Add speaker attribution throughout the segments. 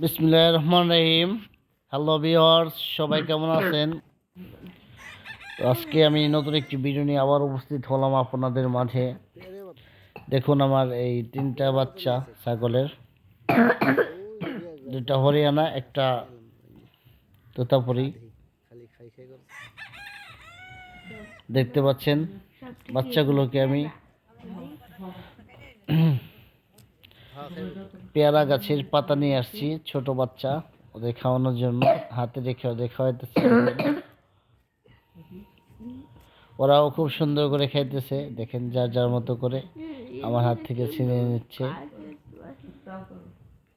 Speaker 1: বিসমুল্লাহ রহমান রহিম। Hello viewers সবাই কেমন আছেন? আজকে আমি নতুন একটি ভিডিও নিয়ে আবার উপস্থিত হলাম আপনাদের মাঝে। দেখুন আমার এই তিনটা বাচ্চা ছাগলের। দুটা হরিয়ানা, একটা তোতাপুরি। দেখতে পাচ্ছেন বাচ্চাগুলোকে আমি। পেয়ারা গাছের পাতা নিয়ে আসছি, ছোট বাচ্চা, ওদের খাওয়ানোর জন্য। হাতে রেখে ওদের খাওয়াইতেছে। ওরাও খুব সুন্দর করে খাইতেছে। দেখেন যার যার মতো করে আমার হাত থেকে ছিনিয়ে নিচ্ছে।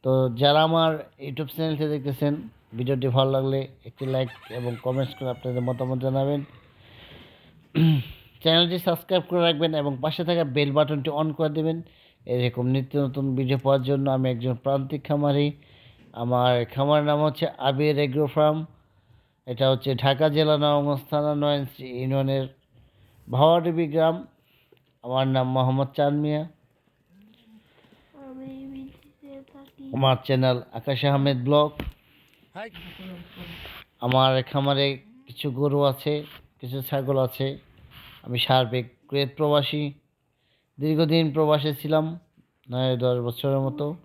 Speaker 1: তো যারা আমার ইউটিউব চ্যানেলটি দেখতেছেন, ভিডিওটি ভালো লাগলে একটি লাইক এবং কমেন্টস করে আপনাদের মতামত জানাবেন। চ্যানেলটি সাবস্ক্রাইব করে রাখবেন এবং পাশে থাকা বেল বাটনটি অন করে দেবেন। এরকম নিত্য নতুন ভিডিও পাওয়ার জন্য আমি একজন প্রান্তিক খামারি। আমার খামারের নাম হচ্ছে আবির এগ্রো ফার্ম। এটা হচ্ছে ঢাকা জেলা নবগঞ্জ থানা নয়ন ইউনিয়নের ভাওয়াডিবি গ্রাম। আমার নাম মোহাম্মদ চাঁদ মিয়া।
Speaker 2: আমি বিদেশে থাকি।
Speaker 1: আমার চ্যানেল আকাশ আহমেদ ব্লগ। আমার খামারে কিছু গরু আছে কিছু ছাগল আছে। আমি সার্বিক কুয়েত প্রবাসী। দীর্ঘদিন প্রবাসে ছিলাম, নয়, দশ বছরের মতো।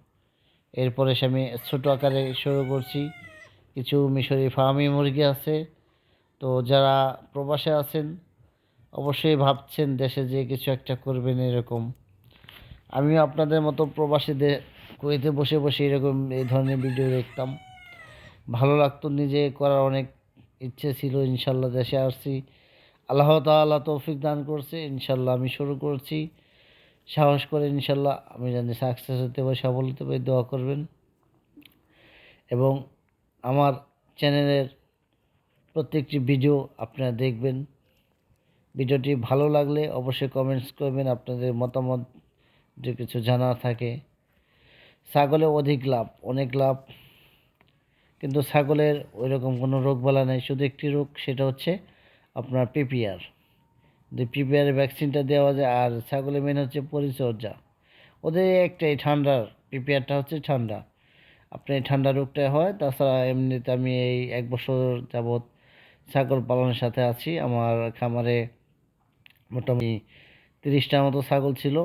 Speaker 1: এরপরে আমি ছোটো আকারে শুরু করছি। কিছু মিশরি ফার্মি মুরগি আছে। তো যারা প্রবাসে আছেন, অবশ্যই ভাবছেন দেশে যে কিছু একটা করবেন এরকম। আমিও আপনাদের মতো প্রবাসীদের কুয়েতে বসে বসে এরকম এই ধরনের ভিডিও দেখতাম। ভালো লাগতো নিজে করার অনেক ইচ্ছে ছিল, ইনশাল্লাহ দেশে আসছি। আল্লাহ তাআলা তৌফিক দান করছে, ইনশাল্লাহ আমি শুরু করছি। সাহস করে ইনশাল্লাহ আমি জানি সাকসেস হতে পারি, সফল হতে পারি, দোয়া করবেন। এবং আমার চ্যানেলের প্রত্যেকটি ভিডিও আপনারা দেখবেন। ভিডিওটি ভালো লাগলে অবশ্যই কমেন্টস করবেন, আপনাদের মতামত যে কিছু জানার থাকে। ছাগলে অধিক লাভ, অনেক লাভ। কিন্তু ছাগলের ওই রকম কোনো রোগ বলা নেই, শুধু একটি রোগ, সেটা হচ্ছে আপনার পিপিআর যে পিপিআরের ভ্যাকসিনটা দেওয়া যায় আর ছাগলের মেন হচ্ছে পরিচর্যা। ওদের একটাই ঠান্ডার পিপিআরটা হচ্ছে ঠান্ডা। আপনার ঠান্ডা রোগটা হয়, তাছাড়া এমনিতে আমি এই এক বছর যাবৎ ছাগল পালনের সাথে আছি। আমার খামারে মোটামুটি তিরিশটার মতো ছাগল ছিল।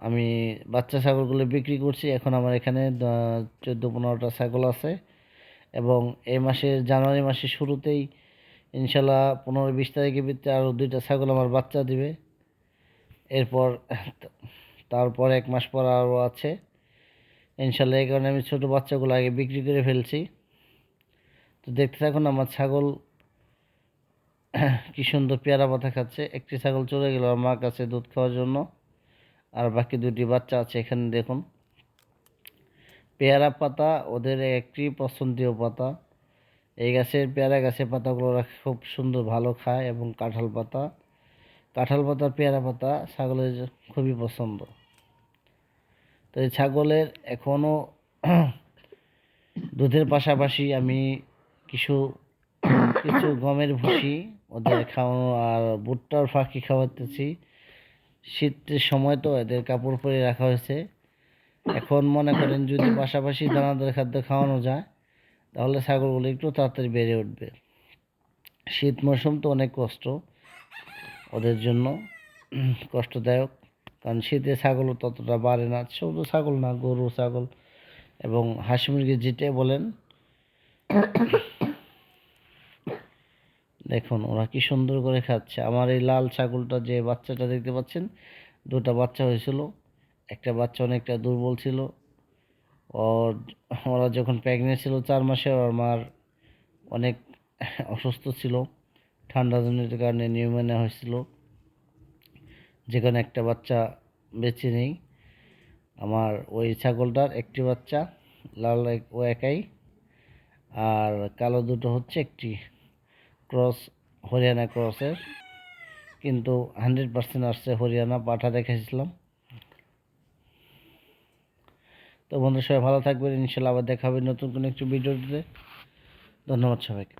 Speaker 1: আমি বাচ্চা ছাগলগুলো বিক্রি করছি। এখন আমার এখানে চোদ্দ পনেরোটা ছাগল আছে। এবং এই মাসের জানুয়ারি মাসের শুরুতেই ইনশাল্লাহ পনেরো বিশ তারিখের ভিতরে আরও দুইটা ছাগল আমার বাচ্চা দিবে। এরপর তারপর এক মাস পর আরও আছে। ইনশাল্লাহ এই কারণে আমি ছোটো বাচ্চাগুলো আগে বিক্রি করে ফেলছি। তো দেখতে থাকুন আমার ছাগল কি সুন্দর পেয়ারা পাতা খাচ্ছে। একটি ছাগল চলে গেল আমার মার কাছে দুধ খাওয়ার জন্য। আর বাকি দুটি বাচ্চা আছে এখানে দেখুন। পেয়ারা পাতা, ওদের একটি পছন্দীয় পাতা। এই গাছের পেয়ারা গাছের পাতাগুলো খুব সুন্দর ভালো খায় এবং কাঁঠাল পাতা কাঁঠাল পাতা পেয়ারা পাতা ছাগলের খুবই পছন্দ। তো এই ছাগলের এখনও দুধের পাশাপাশি আমি কিছু কিছু গমের ভুসি ওদের খাওয়ানো আর ভুট্টার ফাঁকি খাওয়াতেছি। শীতের সময় তো এদের কাপড় পরে রাখা হয়েছে। এখন মনে করেন যদি পাশাপাশি দানাদার খাদ্য খাওয়ানো যায় তাহলে ছাগলগুলো একটু তাড়াতাড়ি বেড়ে উঠবে। শীত মৌসুম তো অনেক কষ্ট ওদের জন্য, কষ্টদায়ক। কারণ শীতে ছাগলও ততটা বাড়ে না, শুধু ছাগল না, গরু, ছাগল এবং হাঁস মুরগি যেটাই বলেন। দেখুন, ওরা কি সুন্দর করে খাচ্ছে। আমার এই লাল ছাগলটা যে বাচ্চাটা দেখতে পাচ্ছেন, দুটা বাচ্চা হয়েছিল, একটা বাচ্চা অনেকটা দুর্বল ছিল ওর, ওরা যখন প্রেগনেন্ট ছিল চার মাসে ওর মার অনেক অসুস্থ ছিল। ঠান্ডা জনিত কারণে নিউমোনিয়া হয়েছিল। যেখানে একটা বাচ্চা বেঁচে নেই। আমার ওই ছাগলটার একটি বাচ্চা, লাল ও একাই। আর কালো দুটো হচ্ছে একটি ক্রস, হরিয়ানা ক্রসের। কিন্তু হান্ড্রেড পার্সেন্ট আসছে হরিয়ানা পাঠা দেখেছিলাম তো বন্ধু সবাই ভালো থাকবেন, ইনশাল্লাহ আবার দেখা হবে নতুন কোনো একটু ভিডিওতে। ধন্যবাদ সবাইকে।